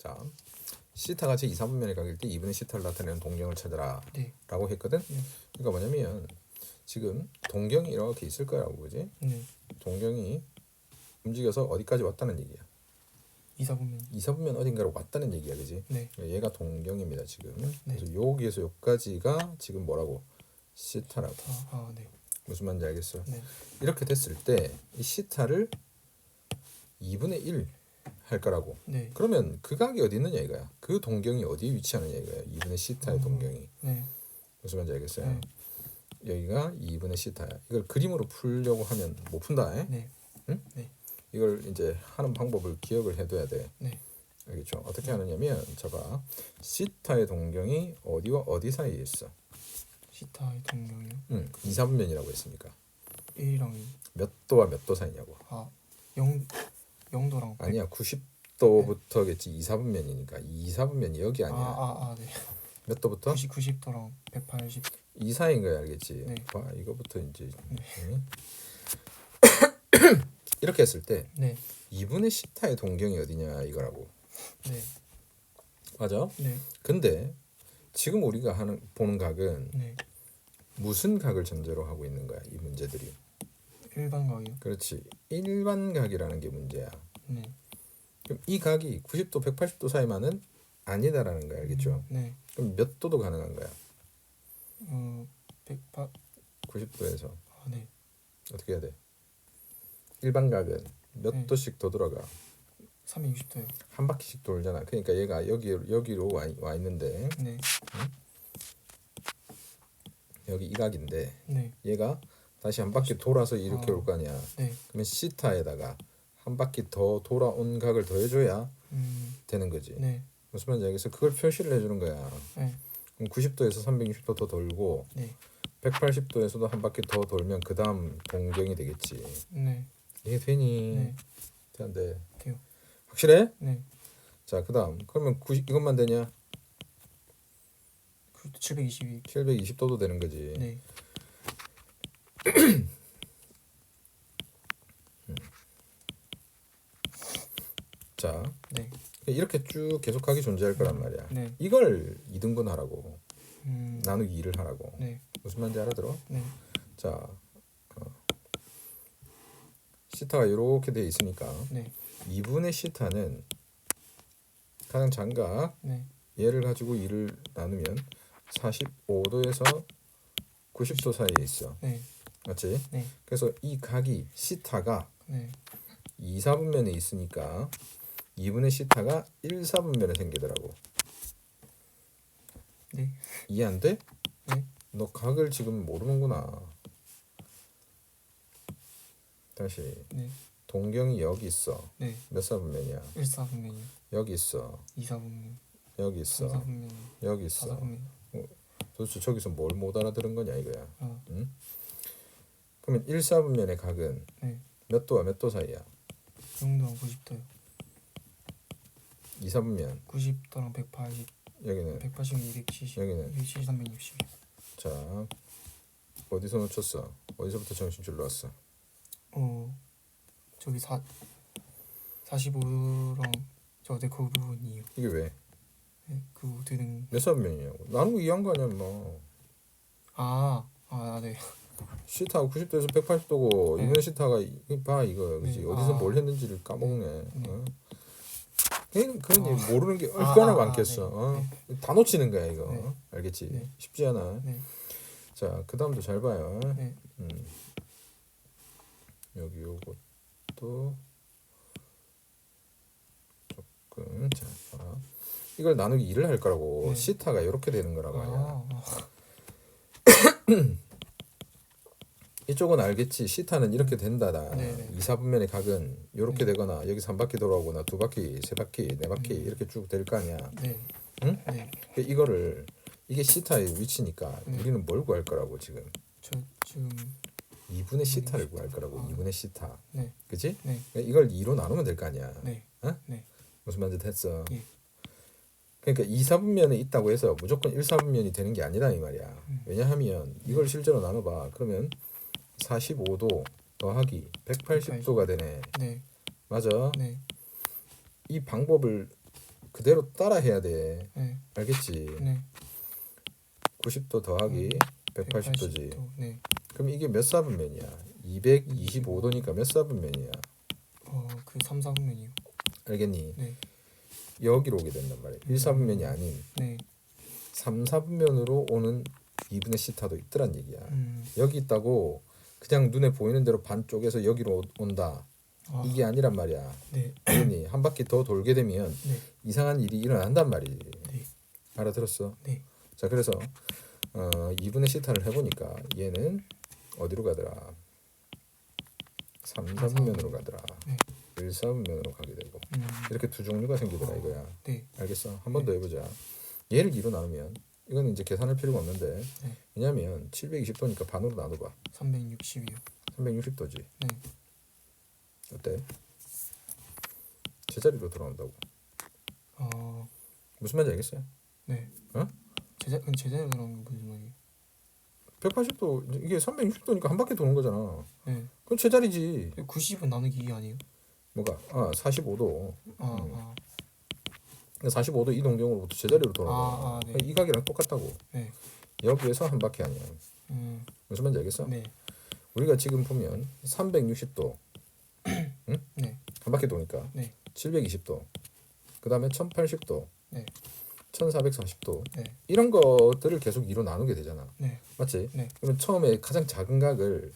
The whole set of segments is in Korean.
자, 시타가 제 2, 4분면의 각일 때 2분의 시타를 나타내는 동경을 찾아라 네. 라고 했거든. 네. 그러니까 뭐냐면 지금 동경이 이렇게 있을 거라고 그지? 네. 동경이 움직여서 어디까지 왔다는 얘기야. 2, 4분면. 2, 4분면 어딘가로 왔다는 얘기야, 그지? 네. 얘가 동경입니다, 지금. 그래서 여기에서 여기까지가 지금 뭐라고? 시타라고. 아, 아 네. 무슨 말인지 알겠어? 네. 이렇게 됐을 때 이 시타를 2분의 1 할 거라고. 네. 그러면 그 각이 어디 있느냐 이거야. 그 동경이 어디에 위치하느냐 이거야. 2분의 시타의 음. 동경이. 네. 무슨 말인지 알겠어요? 네. 여기가 2분의 시타야. 이걸 그림으로 풀려고 하면 못 푼다. 에? 네. 이걸 이제 하는 방법을 기억을 해둬야 돼. 네. 알겠죠? 어떻게 하느냐면 저봐. 시타의 동경이 어디와 어디 사이에 있어? 시타의 동경이요. 응. 2, 4분면이라고 했으니까. 1이랑 2. 몇 도와 몇 도 사이냐고. 아, 0 0도랑 아니야. 90 도부터겠지. 2, 4분면이니까. 2, 4분면이 여기 아니야. 아, 아, 아, 네. 몇 도부터? 90 90도랑 180. 이 사이인 거야 알겠지? 네. 봐 이거부터 이제 네. 응? 이렇게 했을 때 네. 2분의 시타의 동경이 어디냐 이거라고 네. 맞아? 네. 근데 지금 우리가 하는 보는 각은 네. 무슨 각을 전제로 하고 있는 거야 이 문제들이 일반 각이요. 그렇지 일반 각이라는 게 문제야 네. 그럼 이 각이 90도 180도 사이만은 아니다라는 거야 알겠죠? 네. 그럼 몇 도도 가능한 거야 어, 108 90도에서 아, 네. 어떻게 해야 돼? 일반 각은 몇 네. 도씩 더 돌아가 360도요. 한 바퀴씩 돌잖아. 그러니까 얘가 여기 여기로 와, 와 있는데 네. 여기 이 각인데 네. 얘가 다시 한 바퀴 돌아서 이렇게 아. 올거 아니야. 네. 그러면 시타에다가 한 바퀴 더 돌아온 각을 더해줘야 음. 되는 거지. 네. 무슨 말인지 알겠어? 그걸 표시를 해주는 거야. 네. 그럼 90도에서 360도 더 돌고 네. 180도에서도 한 바퀴 더 돌면 그 다음 동경이 되겠지. 네. 이게 되니? 네. 되는데 돼요. 확실해? 네. 자, 그 다음 그러면 90 이것만 되냐? 그 722. 720도도 되는 거지. 네. 자, 네. 이렇게 쭉 계속하기 존재할 거란 말이야. 네. 이걸 이등분 하라고 음. 나누기 2를 하라고. 네. 무슨 말인지 알아들어? 네. 자, 어. 시타가 이렇게 돼 있으니까 네. 2분의 시타는 가장 장각 네. 얘를 가지고 2를 나누면 45도에서 90도 사이에 있어. 네. 맞지? 네. 그래서 이 각이 시타가 네. 2, 4분면에 있으니까 2분의 시타가 1, 4분면에 생기더라고. 네. 이해 안 돼? 네. 너 각을 지금 모르는구나. 다시 네. 동경이 여기 있어. 네. 몇 사분면이야? 1, 4분면이요. 여기 있어. 2, 4분면. 여기 3, 있어. 4분면. 여기 4, 있어. 4분면. 도대체 저기서 뭘 못 알아들은 거냐 이거야. 아. 응? 그러면 1, 4분면의 각은 네. 몇 도와 몇 도 사이야? 0도랑 90도요. 2, 4분면 90도랑 180. 여기는 180은 270. 여기는 270, 360. 자 어디서 놓쳤어? 어디서부터 정신줄 놓았어? 어. 저기 4 45랑 저내 그 부분이요. 이게 왜? 네. 그된몇 사분면이냐고? 나는 거 이해한 거 아니야 뭐. 아. 아, 네. 시타가 90도에서 180도고 네. 이번 시타가 이- 봐 이거 그지 네. 어디서 아. 뭘 했는지를 까먹네. 네. 어? 그런 아. 일 모르는 게 아, 얼마나 아, 많겠어. 아, 어? 다 놓치는 거야 이거. 네. 알겠지? 네. 쉽지 않아. 네. 자, 그 다음도 잘 봐요. 네. 음. 여기 요것도 조금 자, 봐. 이걸 나누기 2를 할 거라고 네. 시타가 이렇게 되는 말이야. 아. 아. 이쪽은 알겠지. 시타는 이렇게 된다다. 네네. 2, 4분면의 각은 이렇게 네. 되거나 여기 한 바퀴 돌아오거나 두 바퀴, 세 바퀴, 네 바퀴 음. 이렇게 쭉 될 거 아니야. 네. 응? 네. 그 이거를 이게 시타의 위치니까 네. 우리는 뭘 구할 거라고 지금 저 지금 2분의 시타를 구할. 거라고 아. 2분의 시타. 네. 그지? 네. 이걸 2로 나누면 될 거 아니야. 네. 어? 네. 무슨 말인지 됐어. 예. 그러니까 2, 4분면에 있다고 해서 무조건 1, 4분면이 되는 게 아니다 이 말이야. 음. 왜냐하면 이걸 실제로 나눠봐. 그러면 45도 더하기 180도가 되네. 네. 맞아. 네. 이 방법을 그대로 따라 해야 돼. 네. 알겠지? 네. 90도 더하기 180도지. 180도. 네. 그럼 이게 몇 사분면이야? 225도니까 몇 사분면이야? 어, 그 3, 4분면이요. 알겠니? 네. 여기로 오게 된단 말이야. 1사분면이 아닌 네. 3, 4분면으로 오는 2분의 시타도 있더란 얘기야. 음. 여기 있다고 그냥 눈에 보이는 대로 반 쪽에서 여기로 오- 온다. 아, 이게 아니란 말이야. 네. 알겠니? 한 바퀴 더 돌게 되면 네. 이상한 일이 일어난단 말이지. 네. 알아들었어? 네. 자 그래서 어, 2분의 시타를 해보니까 얘는 어디로 가더라? 3, 4분면으로 가더라. 네. 1, 4분면으로 가게 되고 음. 이렇게 두 종류가 생기더라 어. 이거야. 네. 알겠어? 한 번 더 해보자. 얘를 2로 나누면 이거는 이제 계산할 필요가 없는데 네. 왜냐면 720도니까 반으로 나눠봐. 360이요. 360도지. 네. 어때? 제자리로 돌아온다고. 어, 무슨 말인지 알겠어요? 네. 어? 제자 그럼 제자리로 들어가는 게 무슨 말이에요? 180도 이게 360도니까 한 바퀴 도는 거잖아. 네. 그럼 제자리지. 90은 나누기 2 아니에요? 뭐가? 아 45도. 아, 음. 아. 45도 이 동경으로 부터 제자리로 돌아가. 아, 아, 네. 이 각이랑 똑같다고. 네. 여기에서 한 바퀴 아니야. 음. 무슨 말인지 알겠어? 네. 우리가 지금 보면 360도 네. 한 바퀴 도니까 네. 720도. 그다음에 1080도. 네. 1440도. 네. 이런 것들을 계속 2로 나누게 되잖아. 네. 맞지? 네. 그러면 처음에 가장 작은 각을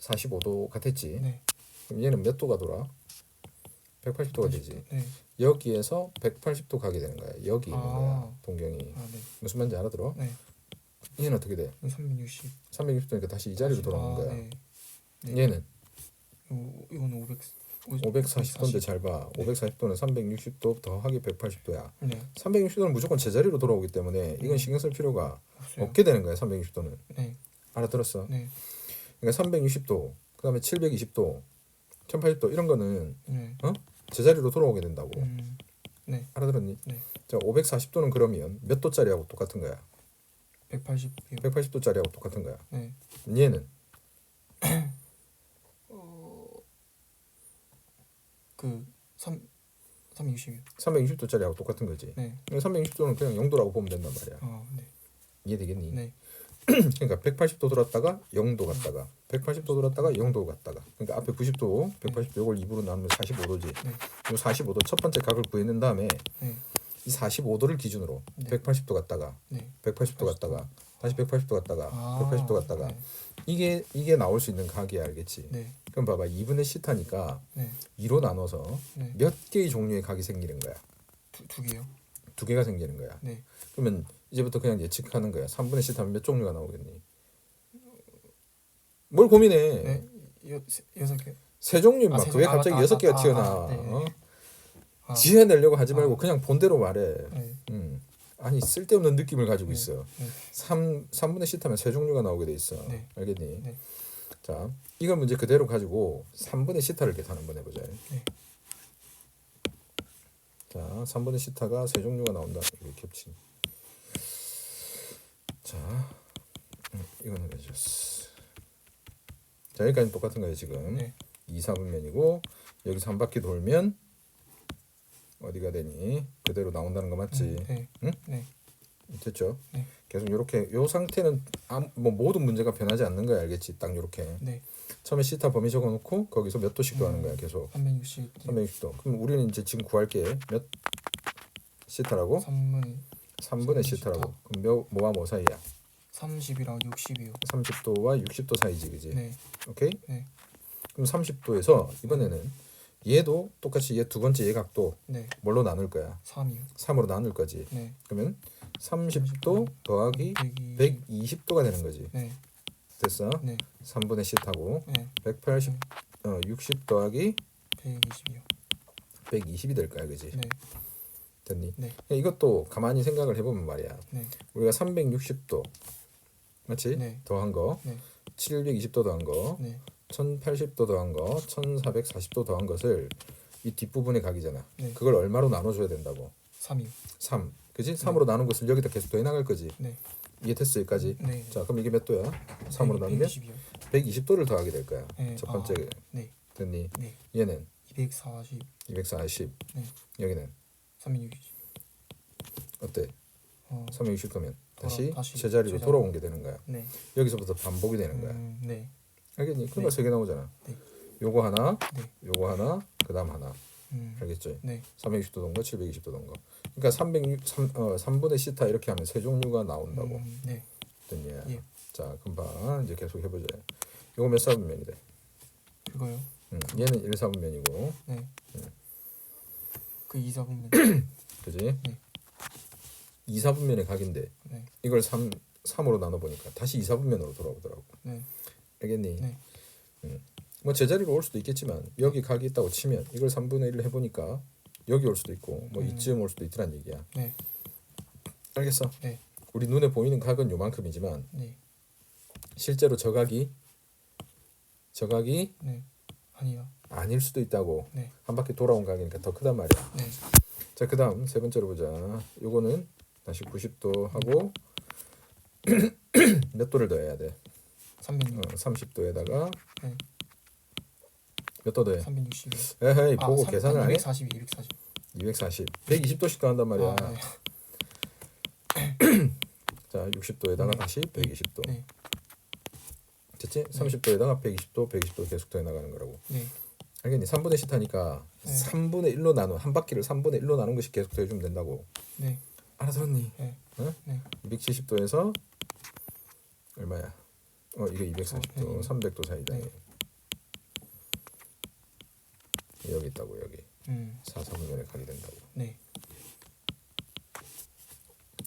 45도 같았지. 네. 그럼 얘는 몇 도가 돌아? 180도가 되지. 네. 여기에서 180도 가게 되는 거야. 여기 있는 아. 거야. 동경이. 아, 네. 무슨 말인지 알아들어? 네. 얘는 어떻게 돼? 360. 360도니까 다시 이 자리로 돌아오는 아, 거야. 네. 네. 얘는 요, 이거는 500 540도인데 잘 봐. 네. 540도는 360도 더하기 180도야. 네. 360도는 무조건 제자리로 돌아오기 때문에 이건 네. 신경 쓸 필요가 없어요. 없게 되는 거야. 360도는. 네. 알아들었어? 네. 그러니까 360도, 그다음에 720도, 1080도 이런 거는 네. 제자리로 돌아오게 된다고. 음. 네. 알아들었니? 네. 자, 540도는 그러면 몇 도짜리하고 똑같은 거야? 180이요. 180도짜리하고 똑같은 거야. 네. 얘는 그 3, 360이요. 360도짜리하고 똑같은 거지. 네. 360도는 그냥 0도라고 보면 된단 말이야. 아, 네. 이해되겠니? 네. 그러니까 180도 돌았다가 0도 갔다가 180도 돌았다가 0도 갔다가 그러니까 앞에 90도 180도 이걸 2부로 나누면 45도지 네. 이 45도 첫 번째 각을 구해낸 다음에 네. 이 45도를 기준으로 네. 180도 갔다가 네. 180도 갔다가 다시 180도 갔다가 아, 180도 갔다가 네. 이게 이게 나올 수 있는 각이 알겠지 네. 그럼 봐봐 2분의 시타니까 네. 2로 나눠서 네. 몇 개의 종류의 각이 생기는 거야 두, 두 개요. 두 개가 생기는 거야 네. 그러면 이제부터 그냥 예측하는 거야 3분의 시타면 몇 종류가 나오겠니 뭘 고민해 네. 여, 세- 여섯 개. 세 종류 아, 막세왜 종- 아, 갑자기 맞다, 여섯 개가 맞다. 튀어나와 아, 네, 네. 어? 아, 지어내려고 하지 말고 아. 그냥 본대로 말해 네. 음. 아니 쓸데없는 느낌을 가지고 네. 있어 네. 3, 3분의 시타면 세 종류가 나오게 돼 있어 네. 알겠니? 네. 자 이걸 문제 그대로 가지고 3분의 시타를 계산 한번 해보자 네. 자 3분의 시타가 세 종류가 나온다 이거 겹친 자 음, 이거는 해줬어 자 여기까지 똑같은 거예요 지금 네. 2, 4분면이고 여기서 한 바퀴 돌면 어디가 되니? 그대로 나온다는 거 맞지? 음, 네. 응? 네. 됐죠? 네. 계속 이렇게 요 상태는 아무- 뭐 모든 문제가 변하지 않는 거야 알겠지? 딱 이렇게 네. 처음에 시타 범위 적어놓고 거기서 몇 도씩 더 하는 음. 거야 계속 360. 360도 그럼 우리는 이제 지금 구할 게 몇 시타라고? 3분의 3분의 시타. 시타라고 그럼 몇, 뭐와 뭐 사이야? 30이랑 60이요. 30도와 60도 사이지 그지? 네. 오케이? 네. 그럼 30도에서 이번에는 얘도 똑같이 얘 두 번째 얘 각도 네. 뭘로 나눌 거야? 3이요. 3으로 나눌 거지 네. 그러면 30도 더하기 120. 120도가 되는 거지. 네. 됐어? 네. 3분의 시타고 네. 180 어, 60 더하기 120이요. 120이 될 거야, 그지? 네. 됐니? 네. 이것도 가만히 생각을 해보면 말이야. 네. 우리가 360도 맞지? 네. 더한 거, 네. 720도 더한 거, 네. 1080도 더한 거, 1440도 더한 것을 이 뒷부분의 각이잖아. 네. 그걸 얼마로 나눠줘야 된다고? 3이요. 3. 그지? 3으로 나눈 것을 여기다 계속 더해 나갈 거지. 네. 이해됐어 여기까지? 네. 자, 그럼 이게 몇 도야? 3으로 나누면 120이요. 120도를 더하게 될 거야. 네. 첫 아, 번째 네. 됐니? 네. 얘는 240. 240. 네. 여기는 360. 어때? 어, 360 도면 다시, 돌아- 다시 제자리로 제자리. 돌아온 게 되는 거야. 네. 여기서부터 반복이 되는 거야. 음, 네. 알겠니? 그러니까 네. 세개 나오잖아. 네. 요거 하나, 네. 요거 하나, 그다음 하나. 음, 알겠지? 네. 360도 동거, 720도 동거. 그러니까 306, 3, 어, 3분의 시타 이렇게 하면 세 종류가 나온다고. 음, 네. 됐니? 예. 자, 금방 이제 계속 해 보자. 요거 몇 사분면이 돼? 그거요. 음, 얘는 1 사분면이고, 네. 그 이사 분면. 그지? 네. 2 사분면의 각인데 네. 이걸 3 3으로 나눠 보니까 다시 2 사분면으로 돌아오더라고. 네. 알겠니? 네. 음. 뭐 제자리로 올 수도 있겠지만 여기 각이 있다고 치면 이걸 3분의 1을 해 보니까 여기 올 수도 있고 뭐 음. 이쯤 올 수도 있더란 얘기야. 네. 알겠어? 네. 우리 눈에 보이는 각은 요만큼이지만 네. 실제로 저 각이 저 각이 네. 아니요. 아닐 수도 있다고 네. 한 바퀴 돌아온 각이니까 더 크단 말이야. 네. 자 그다음 세 번째로 보자. 요거는 다시 90도 하고 몇 도를 더해야 돼? 360. 어, 30도에다가 네. 몇도 더해? 360. 에헤이 아, 보고 삼- 계산을 안 해? 240, 240. 240, 120도씩 더한단 말이야. 아, 네. 자 60도에다가 네. 다시 120도. 네. 됐지? 30도에다가 120도, 120도 계속 더해 나가는 거라고. 네. 알겠니? 3분의 시타니까 네. 3분의 1로 나눈 한 바퀴를 3분의 1로 나눈 것이 계속 더해주면 된다고. 네. 알아들었니? 네. 어? 네. 270도에서 얼마야? 어 이게 240도, 어, 네. 300도 사이다. 네. 여기 있다고 여기 음. 4, 4분면에 가게 된다고. 네.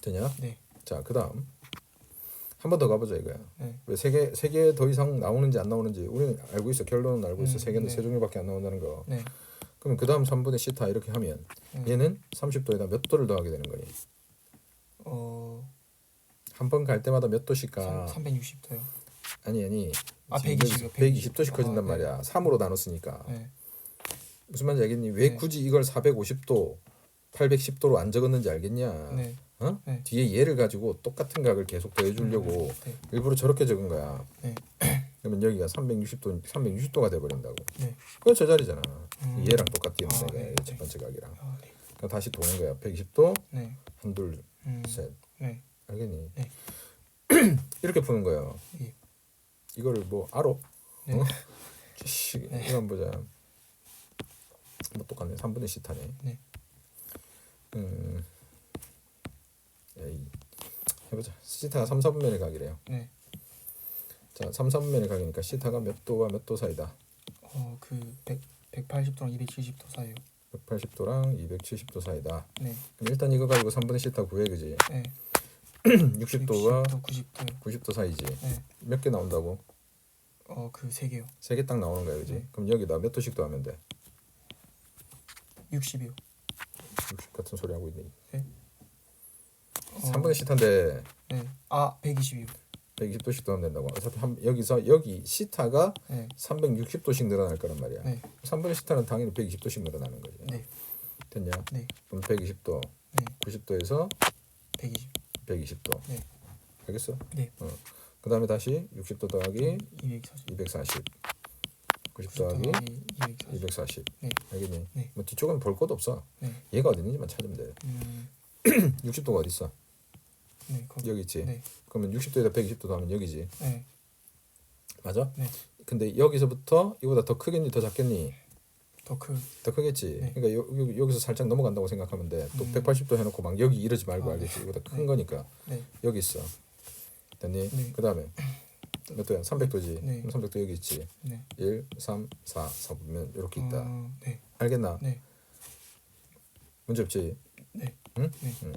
되냐? 네. 자 그다음 한 번 더 가보자 이거야. 네. 왜세 개 세 개 더 이상 나오는지 안 나오는지 우리는 알고 있어. 결론은 알고 있어. 음, 세 개는 네. 세 종류밖에 안 나온다는 거. 네. 그럼 그 다음 3분의 시타 이렇게 하면 음. 얘는 30도에다 몇 도를 더하게 되는 거니? 어. 한 번 갈 때마다 몇 도씩 가? 360도요. 아니 아니. 아, 지금 120 여기서 요, 120. 120도씩 커진단 아, 네. 말이야. 3으로 나눴으니까. 네. 무슨 말인지 알겠니? 왜 네. 굳이 이걸 450도, 810도로 안 적었는지 알겠냐? 네. 어? 네. 뒤에 얘를 가지고 똑같은 각을 계속 더해주려고 네. 일부러 저렇게 적은 거야. 네. 그러면 여기가 360도, 360도가 돼버린다고. 네. 그거 저 자리잖아. 음. 얘랑 똑같은 아, 내가 네. 첫 번째 각이랑. 아, 네. 그럼 다시 도는 거야. 120도, 네. 한둘, 음. 셋. 네. 알겠니? 네. 이렇게 푸는 거예요. 예. 이거를 뭐 알아? 네. 어? 씨, 네. 이거 한번 보자. 뭐 똑같네. 3분의 시타네. 네. 음. 해보자. 시타가 3, 4분면의 각이래요. 네. 자, 3, 4분면의 각이니까 시타가 몇 도와 몇 도 사이다. 어, 그 100, 180도랑 270도 사이요. 180도랑 270도 사이다. 네. 그럼 일단 이거 가지고 3분의 시타 구해 그지? 네. 60도가 60도, 90도요. 90도 사이지. 네. 몇 개 나온다고? 어, 그 세 개요. 세 개 딱 나오는 거야, 그지? 네. 그럼 여기다 몇 도씩 더하면 돼? 60이요. 60 같은 소리 하고 있네. 어, 3분의 시타인데 네. 아, 120이요. 120도씩 더하면 된다고. 어차피 한, 여기서 여기 시타가 네. 360도씩 늘어날 거란 말이야. 네. 3분의 시타는 당연히 120도씩 늘어나는 거지. 네. 됐냐? 네. 그럼 120도, 네. 90도에서 120. 120도. 네. 알겠어? 네. 어. 그 다음에 다시 60도 더하기 240. 240. 90 90 더하기 더하기 240. 240. 네. 알겠니? 네. 뭐 뒤쪽은 볼 것도 없어. 네. 얘가 어디 있는지만 찾으면 돼. 음. 60도가 어디 있어? 네. 거기. 여기 있지. 네. 그러면 60도에다 120도 더하면 여기지. 네. 맞아? 네. 근데 여기서부터 이보다 더 크겠니? 더 작겠니? 더 크. 더 크겠지. 네. 그러니까 여, 여, 여 기서 살짝 넘어간다고 생각하면 돼. 또 음. 180도 해놓고 막 여기 이러지 말고 아, 알겠지. 이보다 큰 네. 거니까 네. 여기 있어. 됐니? 네. 그 다음에 몇 도야? 300도지. 네. 그럼 300도 여기 있지. 네. 1, 3, 4, 4 보면 이렇게 있다. 어, 네. 알겠나? 네. 문제 없지. 네. 응? 네. 응.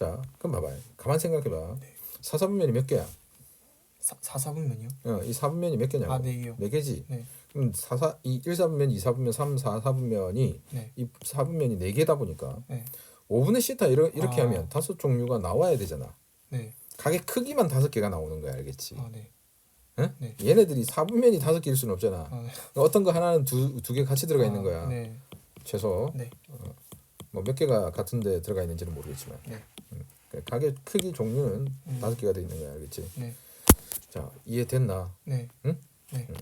자, 그럼 봐봐. 가만 생각해봐. 네. 사사분면이 몇 개야? 4, 4사분면이요? 어, 이 사분면이 몇 개냐고? 아, 네요. 네 개지. 네. 그럼 사사 이 1사분면, 2사분면, 3, 4사분면이 네. 이 사분면이 네 개다 보니까 네. 5분의 시타 이렇게, 이렇게 아. 하면 다섯 종류가 나와야 되잖아. 네. 가게 크기만 다섯 개가 나오는 거야, 알겠지? 아, 네. 응? 네. 얘네들이 사분면이 다섯 개일 수는 없잖아. 아, 네. 어떤 거 하나는 두 두 개 같이 들어가 있는 아, 거야. 네. 최소 네. 뭐 몇 개가 같은데 들어가 있는지는 모르겠지만 네. 그러니까 가게 크기 종류는 음. 다섯 개가 돼 있는 거야, 알겠지? 네. 자 이해됐나? 네. 응? 네. 응.